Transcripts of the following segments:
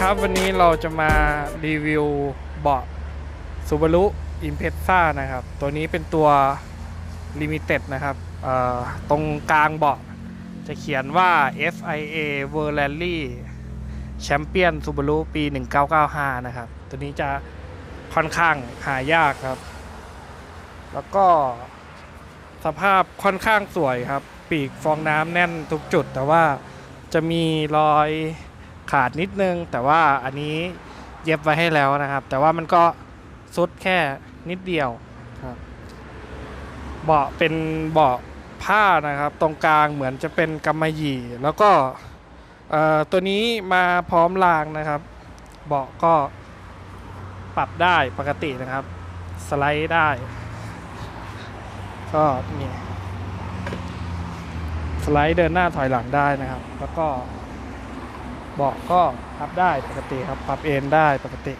ครับ วันนี้เราจะมารีวิวเบาะ Subaru Impreza นะครับ ตัวนี้เป็นตัว Limited นะครับตรงกลางเบาะจะเขียนว่า FIA World Rally Champion Subaru ปี 1995 นะครับ ตัวนี้จะค่อนข้างหายากครับ แล้วก็สภาพค่อนข้างสวยครับ ปีกฟองน้ำแน่นทุกจุด แต่ว่าจะมีรอย ขาดนิดนึง แต่ว่าอันนี้เย็บไว้ให้แล้วนะครับ แต่ว่ามันก็ซุดแค่นิดเดียวครับเบาะเป็นเบาะผ้านะครับ ตรงกลางเหมือนจะเป็นกำมะหยี่ แล้วก็เอ่อตัวนี้มาพร้อมรางนะครับ เบาะก็ปรับได้ปกตินะครับ สไลด์ได้ ก็นี่สไลด์เดินหน้าถอยหลังได้นะครับ แล้วก็ เบาะก็พับได้ปกติครับ ปรับเอนได้ปกติ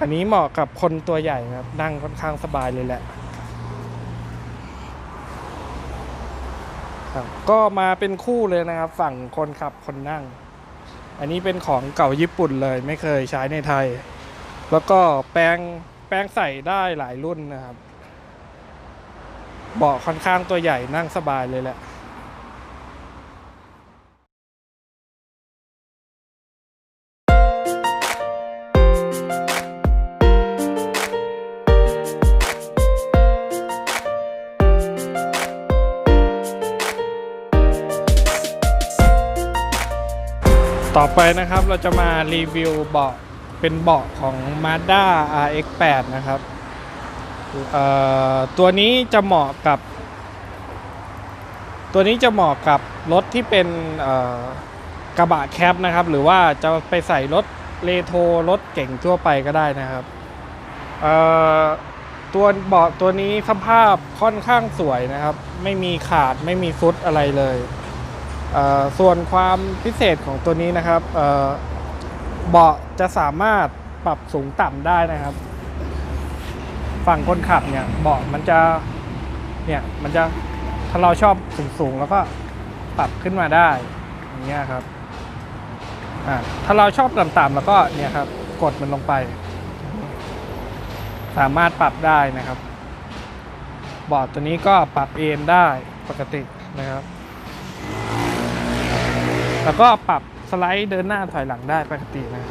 อันนี้เหมาะกับคนตัวใหญ่ครับ นั่งค่อนข้างสบายเลยแหละครับก็มาเป็นคู่เลยนะครับ ฝั่งคนขับคนนั่ง อันนี้เป็นของเก่าญี่ปุ่นเลย ไม่เคยใช้ในไทย แล้วก็แปลงแปลงใส่ได้หลายรุ่นนะครับ เบาะค่อนข้างตัวใหญ่นั่งสบายเลยแหละ ต่อไปนะครับเราจะมารีวิวเบาะเป็นเบาะของ Mazda RX8 นะครับตัวนี้จะเหมาะกับ ตัวนี้จะเหมาะกับรถที่เป็นกระบะแคปนะครับ หรือว่าจะไปใส่รถเลโทรรถเก่งทั่วไปก็ได้นะครับตัวเบาะตัวนี้สภาพค่อนข้างสวยนะครับ ไม่มีขาดไม่มีฟุตอะไรเลย ส่วนความพิเศษของตัวนี้นะครับเบาะจะสามารถปรับสูงต่ำได้นะครับ ฝั่งคนขับเนี่ยเบาะมันจะเนี่ยมันจะถ้าเราชอบสูงๆแล้วก็ปรับขึ้นมาได้อย่างเงี้ยครับถ้าเราชอบต่ำๆแล้วก็เนี่ยครับกดมันลงไป สามารถปรับได้นะครับเบาะตัวนี้ก็ปรับเอนได้ปกตินะครับ แล้วก็ปรับสไลด์เดินหน้าถอยหลังได้ปกตินะ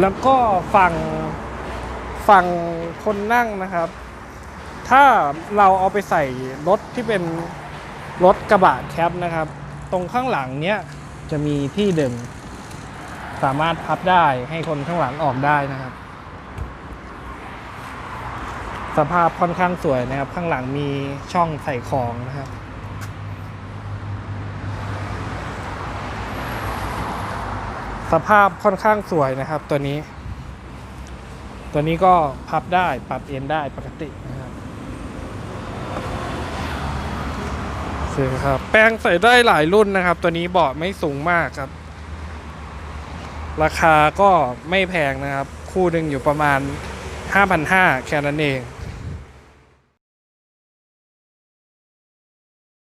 แล้วก็ฝั่งฝั่งคนนั่งนะครับ ถ้าเราเอาไปใส่รถที่เป็นรถกระบะแคปนะครับ ตรงข้างหลังเนี้ยจะมีที่ดึงสามารถพับได้ให้คนข้างหลังออกได้นะครับ สภาพค่อนข้างสวยนะครับ ข้างหลังมีช่องใส่ของนะครับ สภาพค่อนข้างสวยนะครับตัวนี้ ตัวนี้ก็พับได้ปรับเอ็นได้ปกตินะครับสวยครับ แปลงใส่ได้หลายรุ่นนะครับ ตัวนี้เบาะไม่สูงมากครับ ราคาก็ไม่แพงนะครับ คู่หนึ่งอยู่ประมาณ 5,500แค่นั้นเอง